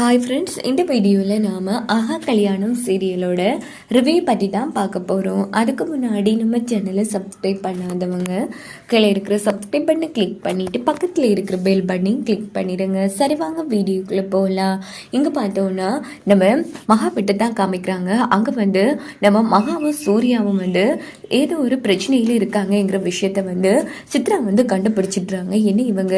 Hi friends இந்த வீடியோவில் நாம் ஆஹா கல்யாணம் சீரியலோட ரிவ்யூ பற்றி தான் பார்க்க போகிறோம் அதுக்கு முன்னாடி நம்ம சேனலை சப்ஸ்கிரைப் பண்ணாதவங்க கீழே இருக்கிற சப்ஸ்கிரைப் பண்ணி கிளிக் பண்ணிவிட்டு பக்கத்தில் இருக்கிற பெல் பட்டனையும் கிளிக் பண்ணிடுங்க சரி வாங்க வீடியோக்குள்ளே போகலாம் இங்கே பார்த்தோன்னா நம்ம மகாபிட்ட தான் காமிக்கிறாங்க. அங்கே வந்து நம்ம மகாவும் சூர்யாவும் வந்து ஏதோ ஒரு பிரச்சனையில் இருக்காங்கங்கிற விஷயத்த வந்து சித்ரா வந்து கண்டுபிடிச்சிடுறாங்க. என்ன இவங்க?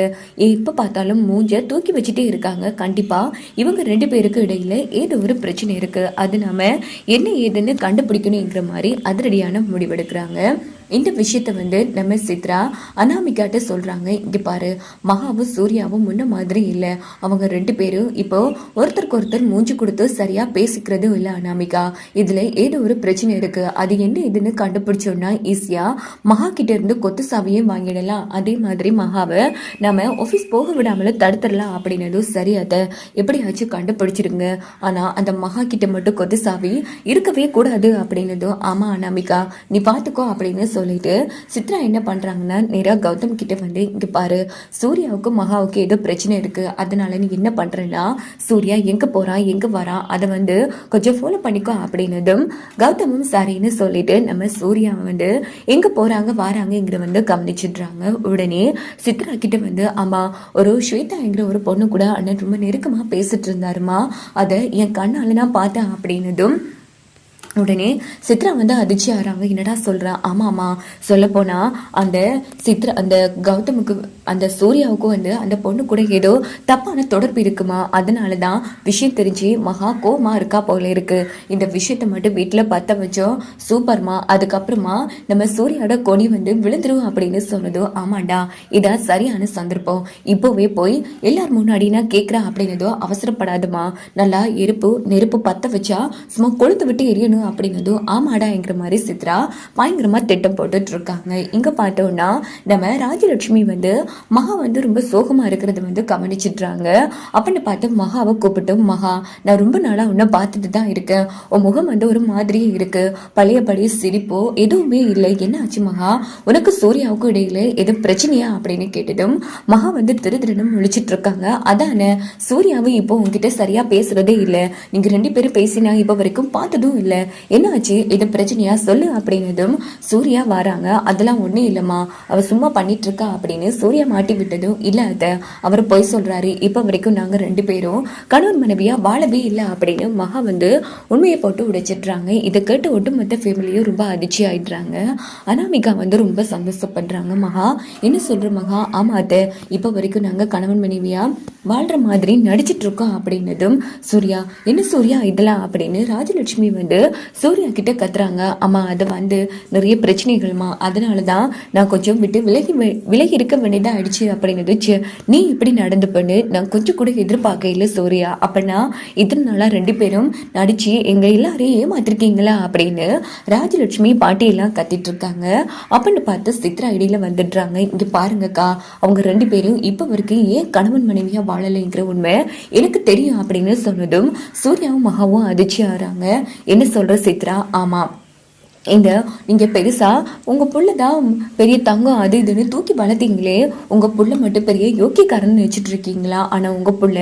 எப்போ பார்த்தாலும் மூஞ்சை தூக்கி வச்சுட்டே இருக்காங்க. கண்டிப்பாக இவங்க ரெண்டு பேருக்கு இடையில ஏதோ ஒரு பிரச்சனை இருக்கு. அது நாம என்ன ஏதுன்னு கண்டுபிடிக்கணுங்கிற மாதிரி அதிரடியான முடிவெடுக்கிறாங்க. இந்த விஷயத்தை வந்து நம்ம சித்ரா அனாமிகாட்ட சொல்கிறாங்க இங்கே பாரு மகாவும் சூர்யாவும் முன்ன மாதிரி இல்லை. அவங்க ரெண்டு பேரும் இப்போ ஒருத்தருக்கு ஒருத்தர் மூஞ்சி கொடுத்து சரியாக பேசிக்கிறதும் இல்லை அனாமிகா. இதில் ஏதோ ஒரு பிரச்சனை இருக்குது அது என்ன இதுன்னு கண்டுபிடிச்சோன்னா ஈஸியாக மகா கிட்ட இருந்து கொத்து சாவியே வாங்கிடலாம். அதே மாதிரி மகாவை நம்ம ஆஃபீஸ் போக விடாமலும் தடுத்துடலாம் அப்படின்னதும் சரி அதை எப்படியாச்சும் கண்டுபிடிச்சிருங்க. ஆனால் அந்த மகா கிட்ட மட்டும் கொத்து சாவி இருக்கவே கூடாது அப்படின்னதும் ஆமாம் அனாமிகா. நீ பார்த்துக்கோ அப்படின்னு சொல்லிட்டு சித்ரா என்ன பண்றாங்கன்னா நேரா கௌதம் கிட்ட வந்து இங்கே பாரு சூர்யாவுக்கும் மகாவுக்கு ஏதோ பிரச்சனை இருக்கு. அதனால நீ என்ன பண்றேன்னா சூர்யா எங்கே போகிறான் எங்கே வரான் அதை வந்து கொஞ்சம் ஃபாலோ பண்ணிக்கோ அப்படின்னதும் கௌதமும் சரின்னு சொல்லிட்டு நம்ம சூர்யா வந்து எங்க போகிறாங்க வராங்கங்கிற வந்து கவனிச்சிடுறாங்க. உடனே சித்ரா கிட்ட வந்து ஆமாம் ஒரு ஸ்வேதாங்கிற ஒரு பொண்ணு கூட அண்ணன் ரொம்ப நெருக்கமாக பேசிட்டு இருந்தாருமா அதை என் கண்ணால் நான் பார்த்தேன் அப்படின்னதும் உடனே சித்ரா வந்து அதிர்ச்சி ஆறாங்க என்னடா சொல்றா? ஆமா ஆமா. சொல்ல போனா அந்த சித்ரா அந்த கௌதமுக்கு அந்த சூர்யாவுக்கும் வந்து அந்த பொண்ணு கூட ஏதோ தப்பான தொடர்பு இருக்குமா? அதனால தான் விஷயம் தெரிஞ்சு மகா கோமா இருக்கா போல இருக்கு. இந்த விஷயத்த மட்டும் வீட்டில் பத்த வச்சோம். சூப்பர்மா. அதுக்கப்புறமா நம்ம சூர்யாவோட கொடி வந்து விழுந்துரும் அப்படின்னு சொன்னதும் ஆமாண்டா இதான் சரியான சந்தர்ப்பம். இப்போவே போய் எல்லார் முன்னாடி நான் கேட்குறேன் அப்படின்னதோ அவசரப்படாதுமா நல்லா எருப்பு நெருப்பு பத்த வச்சா சும்மா கொளுத்து விட்டு எரியணும் அப்படின்னதும் ஆமாடாங்கிற மாதிரி சித்ரா பயங்கரமாக திட்டம் போட்டுட்ருக்காங்க. இங்கே பார்த்தோன்னா பார்த்தோம்னா நம்ம ராஜலட்சுமி வந்து மகா வந்து ரொம்ப சோகமாக இருக்கிறத வந்து கவனிச்சிட்றாங்க. அப்படின்னு பார்த்து மகாவை கூப்பிட்டோம் மகா நான் ரொம்ப நாளாக உன்னை பார்த்துட்டு தான் இருக்கேன். உன் முகம் வந்து ஒரு மாதிரியே இருக்கு. பழையபடி சிரிப்போ எதுவுமே இல்லை. என்ன ஆச்சு மகா? உனக்கு சூர்யாவுக்கும் இடையில எதுவும் பிரச்சனையா? அப்படின்னு கேட்டதும் மகா வந்து திரு திருன்னு முழிச்சிட்டு இருக்காங்க அதானே சூர்யாவும் இப்போ உங்ககிட்ட சரியா பேசுறதே இல்லை. நீங்க ரெண்டு பேரும் பேசினா இப்போ வரைக்கும் பார்த்ததும் இல்லை. என்னாச்சு? இது பிரச்சனையா சொல்லு அப்படின்னதும் சூர்யா வராங்க. அதெல்லாம் ஒன்றும் இல்லைம்மா. அவர் சும்மா பண்ணிட்டு இருக்கா அப்படின்னு சூர்யா மாட்டி விட்டதும் இல்லை அதை அவர் பொய் சொல்றாரு. இப்போ வரைக்கும் நாங்கள் ரெண்டு பேரும் கணவன் மனைவியா வாழவே இல்லை அப்படின்னு மகா வந்து உண்மையை போட்டு உடைச்சிடுறாங்க. இதை கேட்டு ஒட்டுமொத்த ஃபேமிலியும் ரொம்ப அதிர்ச்சி ஆயிடுறாங்க. அனாமிகா வந்து ரொம்ப சந்தோஷப்படுறாங்க மகா. என்ன சொல்ற மகா? ஆமா அத்தை. இப்போ வரைக்கும் நாங்கள் கணவன் மனைவியா வாழ்ற மாதிரி நடிச்சிட்டு இருக்கோம் அப்படின்னதும் சூர்யா. என்ன சூர்யா இதெல்லாம் அப்படின்னு ராஜலட்சுமி வந்து சூர்யா கிட்ட கத்துறாங்க. அம்மா அது வந்து நிறைய பிரச்சனைகள்மா. அதனால தான் நான் கொஞ்சம் விட்டு விலகி விலகி இருக்க வேண்டியதா ஆயிடுச்சு அப்படின்னது நீ இப்படி நடந்து பண்ணு. நான் கொஞ்சம் கூட எதிர்பார்க்க இல்லை சூர்யா. அப்படின்னா இத்தனை நாளா ரெண்டு பேரும் நடிச்சு எங்க எல்லாரையும் ஏமாத்திருக்கீங்களா? அப்படின்னு ராஜலட்சுமி பாட்டி எல்லாம் கத்திட்டு இருக்காங்க. அப்படின்னு பார்த்து சித்ரா இடையில வந்துடுறாங்க. இங்க பாருங்கக்கா அவங்க ரெண்டு பேரும் இப்போ வரைக்கும் ஏன் கணவன் மனைவியா வாழலைங்கிற உண்மை எனக்கு தெரியும் அப்படின்னு சொன்னதும் சூர்யாவும் மகாவும் அதிர்ச்சி ஆறாங்க என்ன சொல்ற சித்ரா ஆமா இந்த நீங்கள் பெருசா உங்க புள்ள தான் பெரிய தங்கம் அது இதுன்னு தூக்கி வளர்த்தீங்களே. உங்க புள்ள மட்டும் பெரிய யோக்கியக்காரன் நினைச்சிட்டு இருக்கீங்களா ஆனால் உங்க புள்ள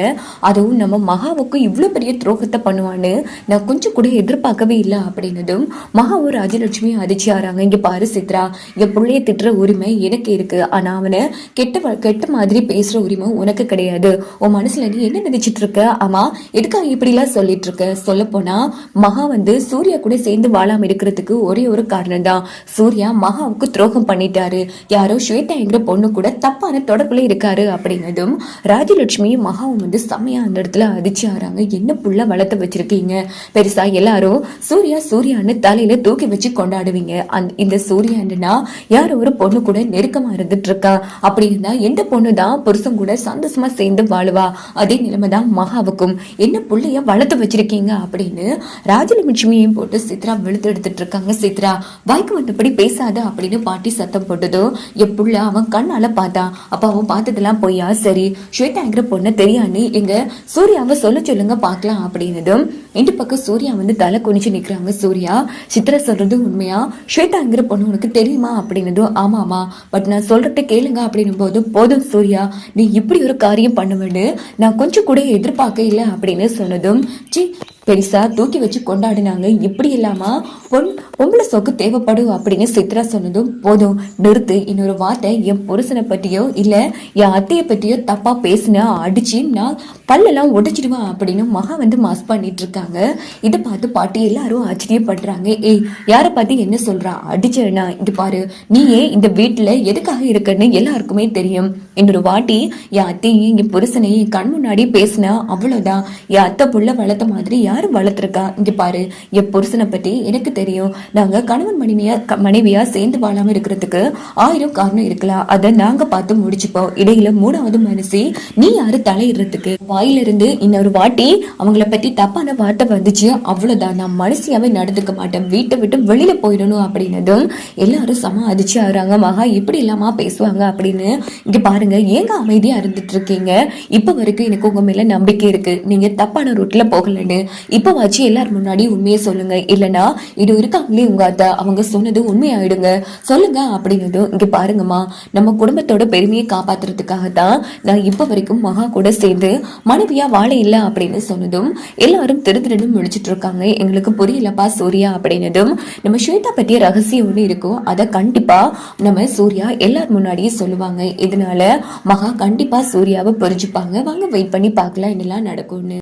அதுவும் நம்ம மகாவுக்கு இவ்வளோ பெரிய துரோகத்தை பண்ணுவான்னு நான் கொஞ்சம் கூட எதிர்பார்க்கவே இல்லை அப்படின்னதும் மகாவும் ராஜலட்சுமி அதிர்ச்சி ஆறாங்க இங்கே பாரு சித்ரா என் புள்ளைய திட்டுற உரிமை எனக்கு இருக்கு. ஆனால் அவனை கெட்ட கெட்ட மாதிரி பேசுகிற உரிமை உனக்கு கிடையாது. உன் மனசுல நீ என்ன நினச்சிட்டு இருக்க ஆமா எதுக்காக இப்படிலாம் சொல்லிட்டு இருக்க சொல்லப்போனால் மகா வந்து சூர்யா கூட சேர்ந்து வாழாமல் இருக்கிறதுக்கு ஒரே ஒரு காரணம் தான் சூர்யா மகாவுக்கு துரோகம் பண்ணிட்டாரு. யாரோ ஸ்வேதாங்கிற பொண்ணு கூட தப்பான தொடர்புல இருக்காரு அப்படின்னதும் ராஜலட்சுமி மகாவும் வந்து செம்மையா அந்த இடத்துல அதிர்ச்சி ஆறாங்க. என்ன புள்ள வளர்த்து வச்சிருக்கீங்க? பெருசா எல்லாரும் சூர்யா சூர்யான்னு தலையில தூக்கி வச்சு கொண்டாடுவீங்க. அந்த இந்த சூர்யான்னா யாரோ ஒரு பொண்ணு கூட நெருக்கமா இருந்துட்டு இருக்கா அப்படி இருந்தா எந்த பொண்ணு தான் புருஷன் கூட சந்தோஷமா சேர்ந்து வாழுவா? அதே நிலைமை தான் மகாவுக்கும். என்ன புள்ளைய வளர்த்து வச்சிருக்கீங்க அப்படின்னு ராஜலட்சுமியையும் போட்டு சித்ரா வெளுத்து எடுத்துட்டு இருக்காங்க சித்ரா வாய்க்கு வந்தபடி பேசாத அப்படின்னு பாட்டி சத்தம் போட்டதோ என் புள்ள அவன் கண்ணால பார்த்தான் அப்ப அவன் பார்த்ததெல்லாம் பொய்யா? சரி ஸ்வேதாங்கிற பொண்ணை தெரியான்னு எங்க சூர்யாவை சொல்ல சொல்லுங்க பார்க்கலாம் அப்படின்னதும் இந்த பக்கம் சூர்யா வந்து தலை குனிச்சு நிக்கிறாங்க சூர்யா சித்ரா சொல்றது உண்மையா? ஸ்வேதாங்கிற பொண்ணு உனக்கு தெரியுமா? அப்படின்னதும் ஆமாமா பட் நான் சொல்றத கேளுங்க அப்படின்னும் போது போதும் சூர்யா நீ இப்படி ஒரு காரியம் பண்ணுவேன்னு நான் கொஞ்சம் கூட எதிர்பார்க்க இல்லை அப்படின்னு சொன்னதும் சி பெருசாக தூக்கி வச்சு கொண்டாடினாங்க. இப்படி இல்லாமல் பொன் பொம்பளை சொக்கு தேவைப்படும் அப்படின்னு சித்ரா சொன்னதும் போதும். நிறுத்து இன்னொரு வார்த்தை என் புருஷனை பற்றியோ இல்லை என் அத்தையை பற்றியோ தப்பாக பேசினா அடிச்சு நான் பல்லெல்லாம் உடைச்சிடுவேன் அப்படின்னு மகா வந்து மாஸ் பண்ணிட்டு இருக்காங்க. இதை பார்த்து பாட்டி எல்லாரும் ஆச்சரியப்படுறாங்க. ஏய் யாரை பார்த்து என்ன சொல்கிறா அடிச்சேனா இது பாரு நீயே இந்த வீட்டில் எதுக்காக இருக்கன்னு எல்லாருக்குமே தெரியும். இன்னொரு வாட்டி என் அத்தையும் என் புருஷனையும் என் கண் முன்னாடி பேசினா அவ்வளோதான் என் அத்தை புள்ள வளர்த்த மாதிரி யார் யாரும் வளர்த்துருக்கா. இங்கே பாரு என் புருஷனை பற்றி எனக்கு தெரியும். நாங்கள் கணவன் மனைவியா க- சேர்ந்து வாழாமல் இருக்கிறதுக்கு ஆயிரம் காரணம் இருக்கலாம் அதை நாங்கள் பார்த்து முடிச்சுப்போம். இடையில மூணாவது மனசு நீ யாரு தலையிடுறதுக்கு? வாயிலிருந்து இன்னொரு வாட்டி அவங்கள பற்றி தப்பான வார்த்தை வந்துச்சு. அவ்வளோதான் நான் மனசியாவே நடந்துக்க மாட்டேன். வீட்டை விட்டு வெளியில போயிடணும் அப்படின்னதும் எல்லாரும் சம அதிர்ச்சி ஆகுறாங்க. மகா இப்படி இல்லாம பேசுவாங்க அப்படின்னு. இங்க பாருங்க ஏங்க அமைதியா இருந்துட்டு இருக்கீங்க? இப்போ வரைக்கும் எனக்கு உங்க மேல நம்பிக்கை இருக்கு. நீங்க தப்பான ரூட்ல போகலன்னு. இப்ப வச்சு எல்லார் முன்னாடி உண்மையை சொல்லுங்க. இல்லனா இது இருக்காங்களே உங்க அத்தை அவங்க சொன்னது உண்மையாயிடுங்க. சொல்லுங்க அப்படின்னதும் இங்க பாருங்கம்மா நம்ம குடும்பத்தோட பெருமையை காப்பாத்துறதுக்காக தான் நான் இப்போ வரைக்கும் மகா கூட சேர்ந்து மனைவியா வாழ இல்ல அப்படின்னு சொன்னதும் எல்லாரும் திரு திருன்னு முடிச்சிட்டு இருக்காங்க. எங்களுக்கு புரியலப்பா சூர்யா அப்படின்னதும் நம்ம ஸ்வேதா பத்திய ரகசியம் ஒண்ணு இருக்கும் அதை கண்டிப்பா நம்ம சூர்யா எல்லார் முன்னாடியே சொல்லுவாங்க. இதனால மகா கண்டிப்பா சூர்யாவை புரிஞ்சுப்பாங்க. வாங்க வெயிட் பண்ணி பார்க்கலாம் என்னெல்லாம் நடக்கும்னு.